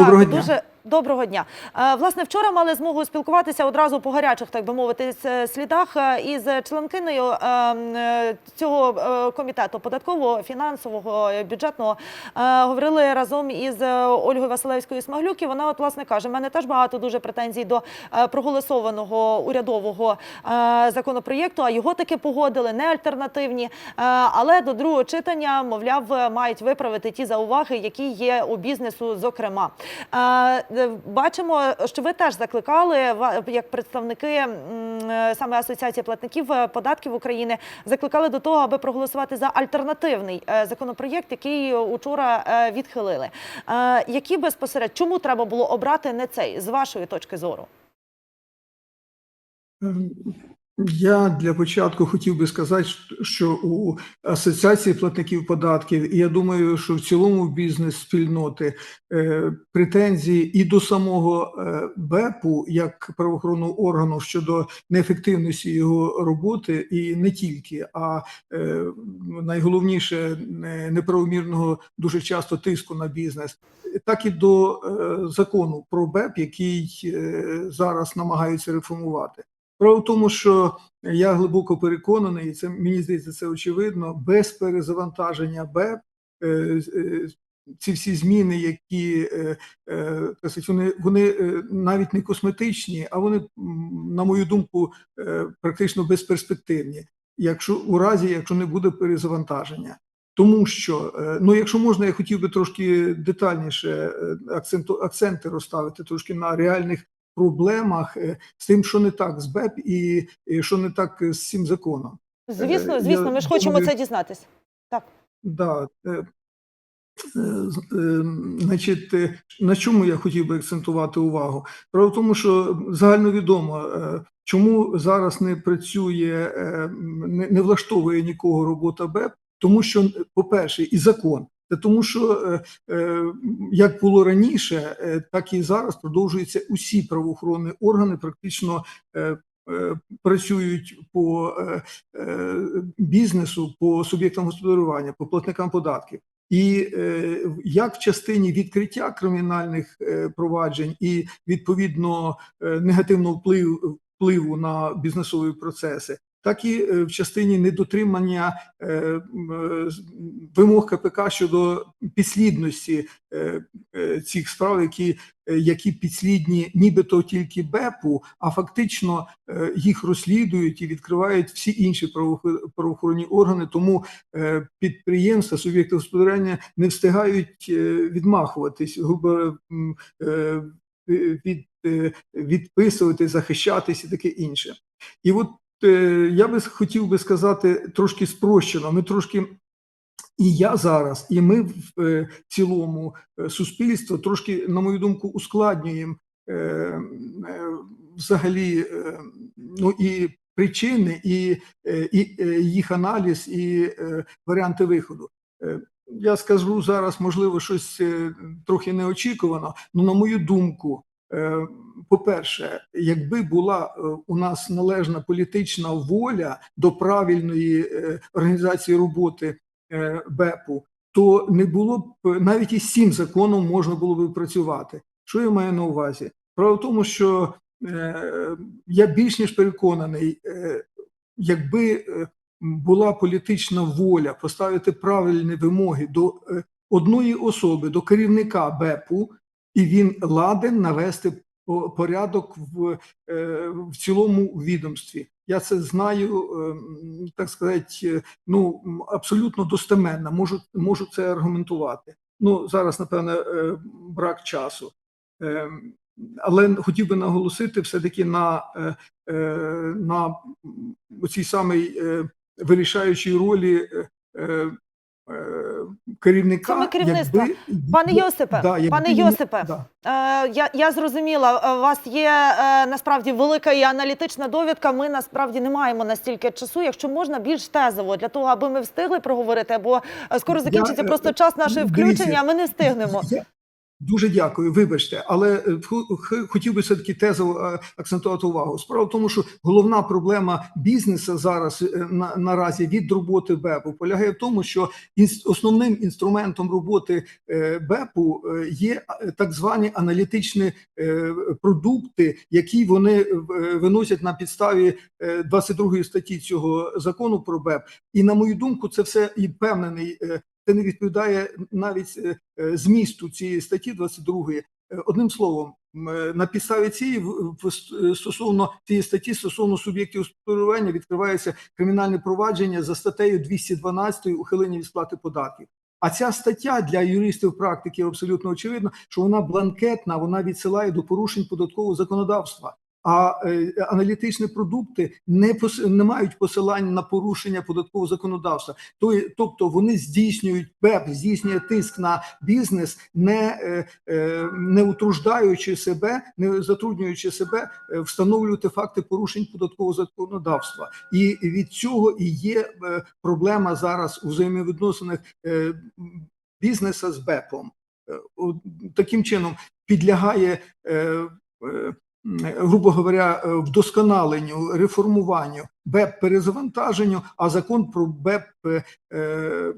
Доброго дня. дуже доброго дня. Е, Власне, вчора мали змогу спілкуватися одразу по гарячих, так би мовити, е, слідах е, із членкиною е, м, е, цього комітету податкового, фінансового, бюджетного. Говорили разом із Ольгою Василевською Смаглюк. І вона, от власне, каже: в мене теж багато дуже претензій до проголосованого урядового законопроєкту. А його таки погодили, не альтернативні. Але до другого читання, мовляв, мають виправити ті зауваги, які є у бізнесу. Зокрема, бачимо, що ви теж закликали як представники е, саме асоціації платників е, податків України, закликали до того, аби проголосувати за альтернативний е, законопроєкт, який учора е, відхилили. Е, Які безпосередньо чому треба було обрати не цей з вашої точки зору? Я для початку хотів би сказати, що у Асоціації платників податків, і я думаю, що в цілому бізнес-спільноти е, претензії і до самого е, БЕПу як правоохоронного органу щодо неефективності його роботи, і не тільки, а е, найголовніше неправомірного дуже часто тиску на бізнес, так і до закону про БЕП, який зараз намагаються реформувати. Справа в тому, що я глибоко переконаний, і це мені здається, це очевидно, без перезавантаження БЕП е, ці всі зміни, які е, е, вони, вони навіть не косметичні, а вони, на мою думку, практично безперспективні, якщо у разі, якщо не буде перезавантаження. Тому що, ну якщо можна, я хотів би трошки детальніше акценту, акценти розставити трошки на реальних проблемах е, з тим, що не так з БЕП і, що не так з цим законом. Звісно, Е, звісно, я ми ж хочемо думаю- це дізнатись. Так. Да, е, е, е, значить, е, на чому я хотів би акцентувати увагу? Справа в тому, що загальновідомо, е, чому зараз не працює, е, не влаштовує нікого робота БЕП, тому що, по-перше, і закон. Тому, що е, е, як було раніше, е, так і зараз продовжуються усі правоохоронні органи, практично працюють по бізнесу, по суб'єктам господарювання, по платникам податків. І як в частині відкриття кримінальних проваджень і відповідно негативного впливу, впливу на бізнесові процеси, так і е, в частині недотримання е, е, вимог КПК щодо підслідності цих справ, які, які підслідні нібито тільки БЕПу, а фактично їх розслідують і відкривають всі інші правоохо- правоохоронні органи. Тому підприємства, суб'єкти господарювання не встигають відмахуватись, грубо від, відписувати, захищатись і таке інше. І от я би хотів би сказати трошки спрощено. Ми трошки. І я зараз, і ми в е, цілому е, суспільство трошки, на мою думку, ускладнюємо е, е, взагалі е, ну і причини, і, е, і е, їх аналіз, і е, варіанти виходу. Е, Я скажу зараз, можливо, щось е, трохи неочікувано, але на мою думку, е, по-перше, якби була е, у нас належна політична воля до правильної е, організації роботи е, БЕПу, то не було б навіть із цим законом можна було б працювати. Що я маю на увазі? Справа в тому, що е, я більш ніж переконаний, е, якби е, була політична воля поставити правильні вимоги до е, одної особи, до керівника БЕПу, і він ладен навести порядок в, е, в цілому відомстві. Я це знаю, е, так сказати, е, ну абсолютно достеменно, можу, можу це аргументувати. Ну зараз, напевне, е, брак часу. Е, Але хотів би наголосити все-таки на, на цій самій вирішаючій ролі керівника. Саме керівництва. якби- Пане Йосипе, Да, якби пане Йосипе, да. Е, я, я зрозуміла, е, у вас є е, насправді велика і аналітична довідка. Ми насправді не маємо настільки часу. Якщо можна більш тезово для того, аби ми встигли проговорити, бо е, скоро закінчиться я, просто час нашої включення. а Ми не встигнемо. Я, Дуже дякую, вибачте, але е, хотів би все-таки тезово е, акцентувати увагу. Справа в тому, що головна проблема бізнесу зараз е, на, наразі від роботи БЕПу полягає в тому, що основним інструментом роботи БЕПу є так звані аналітичні продукти, які вони виносять на підставі е, 22 статті цього закону про БЕП. І на мою думку, це все і певнений. Це не відповідає навіть е, е, змісту цієї статті 22. Е, Одним словом, на підставі цієї стосовно цієї статті стосовно суб'єктів господарювання відкривається кримінальне провадження за статтею 212 ухилення від сплати податків. А ця стаття для юристів практики абсолютно очевидно, що вона бланкетна, вона відсилає до порушень податкового законодавства. А е, аналітичні продукти не пос, не мають посилань на порушення податкового законодавства. Тобто вони здійснюють БЕП, здійснює тиск на бізнес, не, е, е, не утруждаючи себе, не затруднюючи себе встановлювати факти порушень податкового законодавства. І від цього і є проблема зараз у взаємовідносинах бізнеса з БЕПом. Таким чином підлягає. Грубо говоря, е, вдосконаленню, реформуванню, БЕП перезавантаженню, а закон про БЕП е,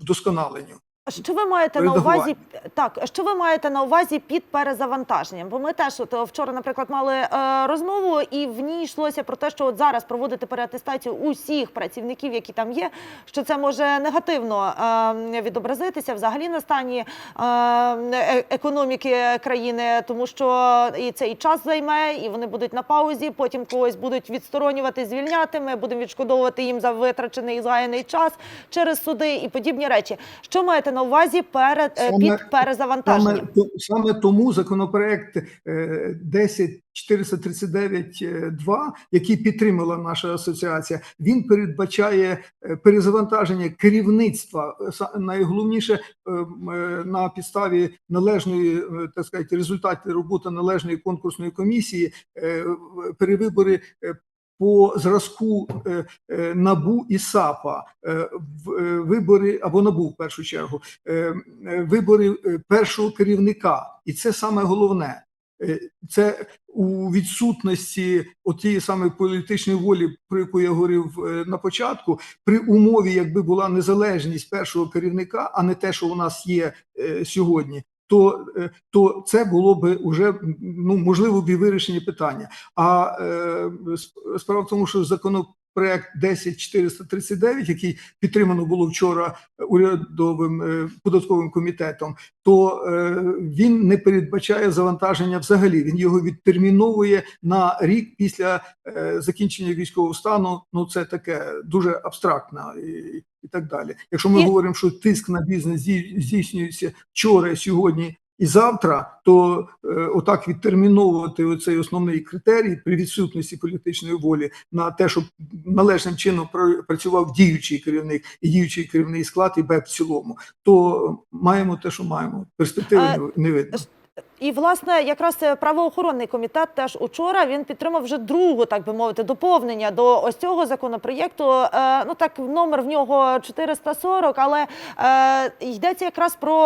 вдосконаленню. Що ви маєте на увазі? Так, що ви маєте на увазі під перезавантаженням? Бо ми теж от е, вчора, наприклад, мали е, розмову, і в ній йшлося про те, що от зараз проводити переатестацію усіх працівників, які там є, що це може негативно е, відобразитися взагалі на стані е, е- економіки країни, тому що і цей час займе, і вони будуть на паузі. Потім когось будуть відсторонювати, звільняти. Ми будемо відшкодовувати їм за витрачений згаяний час через суди і подібні речі. Що маєте на увазі перед е, Саме- під перезавантаженням? Саме, саме тому законопроект е, 10439-2, який підтримала наша асоціація, він передбачає е, перезавантаження керівництва. Е, Найголовніше е, е, на підставі належної, е, так сказати, результатів роботи належної конкурсної комісії, е, перевибори. По зразку е, е, набу і САПа е, вибори або набу в першу чергу вибори першого керівника, і це саме головне. Це у відсутності отієї саме політичної волі, про яку я говорив на початку, при умові, якби була незалежність першого керівника, а не те, що у нас є сьогодні. То, е, то це було би уже ну можливо б і вирішення питання. А е, сп- справа в тому, що законопроект 10439, який підтримано було вчора урядовим е, податковим комітетом, то е, він не передбачає завантаження взагалі. Він його відтерміновує на рік після е, закінчення військового стану. Ну це таке дуже абстрактно і, так далі. Якщо ми І- говоримо, що тиск на бізнес здій- здійснюється вчора, сьогодні. І завтра то е, отак відтерміновувати оцей основний критерій при відсутності політичної волі на те, щоб належним чином пра- працював діючий керівник і діючий керівний склад і БЕП в цілому, то маємо те, що маємо. Перспективи А, не видно. І власне, якраз е, правоохоронний комітет теж учора він підтримав вже другу, так би мовити, доповнення до ось цього законопроєкту. Е, ну так номер в нього 440, але е, йдеться якраз про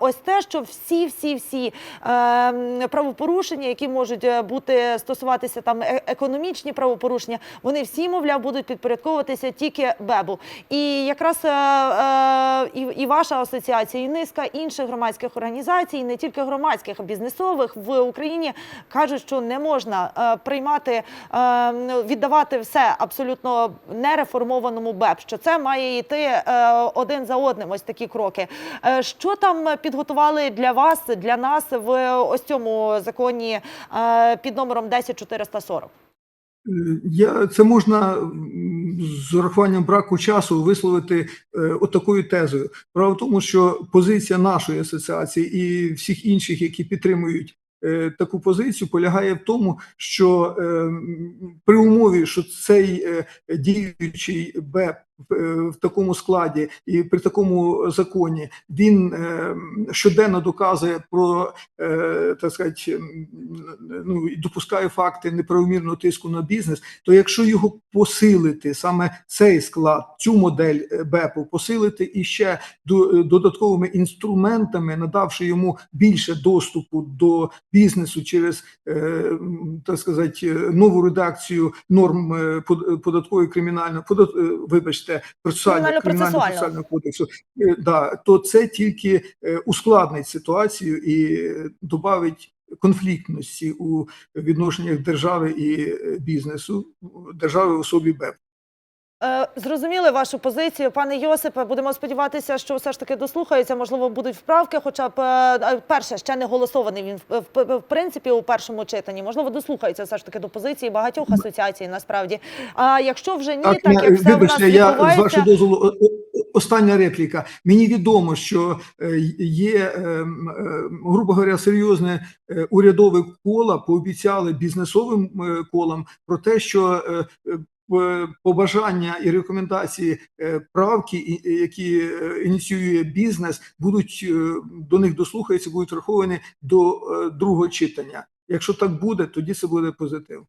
ось те, що всі, всі, всі е, правопорушення, які можуть е, бути стосуватися там економічні правопорушення, вони всі, мовляв, будуть підпорядковуватися тільки БЕБу. І якраз е, е, і, і ваша асоціація, і низка інших громадських організацій, і не тільки громадських, а бізнесових в Україні кажуть, що не можна е, приймати, е, віддавати все абсолютно нереформованому БЕП. Що це має йти е, один за одним. Ось такі кроки. Що там підготували для вас, для нас в ось цьому законі під номером 10440? Е, Я це можна з урахуванням браку часу висловити е, отакою тезою. Право в тому, що позиція нашої асоціації і всіх інших, які підтримують е, таку позицію, полягає в тому, що е, при умові, що цей е, діючий БЕП в, е, такому складі і при такому законі він е, щоденно доказує про е, так сказати, ну і допускає факти неправомірного тиску на бізнес. То якщо його посилити саме цей склад, цю модель БЕПу, посилити і ще до- додатковими інструментами, надавши йому більше доступу до бізнесу через так сказати нову редакцію норм под- податкової кримінального подат, е, вибачте, процесуального Кримінально-процесуального. кодексу, е, да, то це тільки е, ускладнить ситуацію і додавить конфліктності у відношеннях держави і е, бізнесу, держави в особі БЕП. Е, Зрозуміли вашу позицію, пане Йосипе. Будемо сподіватися, що все ж таки дослухаються. Можливо, будуть вправки. Хоча б е, е, перше ще не голосований він в, принципі у першому читанні. Можливо, дослухаються все ж таки до позиції багатьох асоціацій. Насправді, а якщо вже ні, так, я- як все в нас вибачте, я з відбувається, вашого дозволу остання репліка. Мені відомо, що є, грубо говоря, серйозне урядове кола пообіцяли бізнесовим колам про те, що побажання і рекомендації е, правки, які е, ініціює бізнес, будуть е, до них дослухаються, будуть враховані до другого читання. Якщо так буде, тоді це буде позитив.